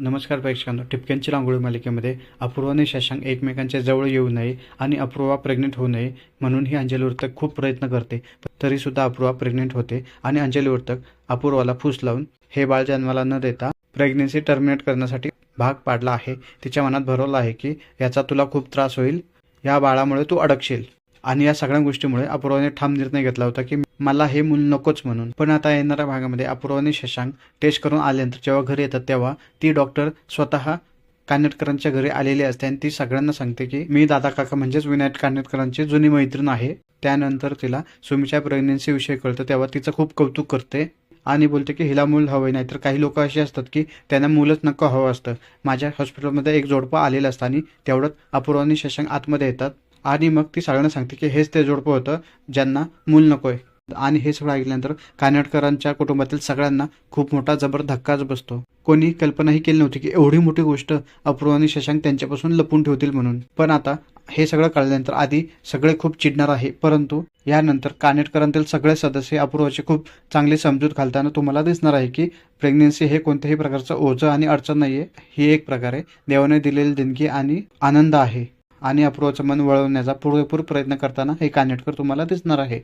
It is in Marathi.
नमस्कार प्रेक्षकांनो ठिपक्यांची रांगोळी मालिकेमध्ये अपूर्व आणि शशांक एकमेकांच्या जवळ येऊ नये आणि अपूर्वा प्रेग्नेंट होऊ नये म्हणून ही अंजली वर्तक खूप प्रयत्न करते. तरीसुद्धा अपूर्वा प्रेग्नेंट होते आणि अंजली वर्तक अपूर्वाला फूस लावून हे बाळ जन्माला न देता प्रेग्नेन्सी टर्मिनेट करण्यासाठी भाग पाडला आहे. तिच्या मनात भरवलं आहे की याचा तुला खूप त्रास होईल. या बाळामुळे तू अडकशील. आणि या सगळ्या गोष्टीमुळे अपूर्वाने ठाम निर्णय घेतला होता की मला हे मूल नकोच म्हणून. पण आता येणाऱ्या भागामध्ये अपूर्वाने शशांक टेस्ट करून आल्यानंतर जेव्हा घरी येतात तेव्हा ती डॉक्टर स्वतः कानेटकरांच्या घरी आलेली असते आणि ती सगळ्यांना सांगते की मी दादा काका म्हणजेच विनायक कानेटकरांची जुनी मैत्रीण आहे. त्यानंतर तिला सुमीच्या प्रेग्नेन्सी विषयी कळतं तेव्हा तिचं खूप कौतुक करते आणि बोलते की हिला मूल हवं नाही तर काही लोक अशी असतात की त्यांना मूलच नको हवं असतं. माझ्या हॉस्पिटलमध्ये एक जोडपं आलेलं असतं आणि तेवढंच अपूर्वानी शशांक आतमध्ये येतात. आणि मग ती सगळ्यांना सांगते की हेच ते जोडपं होतं ज्यांना मूल नकोय. आणि हे सगळं ऐकल्यानंतर कानेटकरांच्या कुटुंबातील सगळ्यांना खूप मोठा जबर धक्काच बसतो. कोणी कल्पनाही केली नव्हती की एवढी मोठी गोष्ट अपूर्व आणि शशांक त्यांच्यापासून लपून ठेवतील म्हणून. पण आता हे सगळं कळल्यानंतर आधी सगळे खूप चिडणार आहे परंतु यानंतर कानेटकरांतील सगळे सदस्य अपूर्वाची खूप चांगली समजूत घालताना तुम्हाला दिसणार आहे की प्रेग्नेन्सी हे कोणत्याही प्रकारचं ओझं आणि अडचण नाहीये. ही एक प्रकारे देवाने दिलेली देणगी आणि आनंद आहे. आणि अपूर्वाचं मन वळवण्याचा पुरेपूर प्रयत्न करताना हे कानेटकर तुम्हाला दिसणार आहे.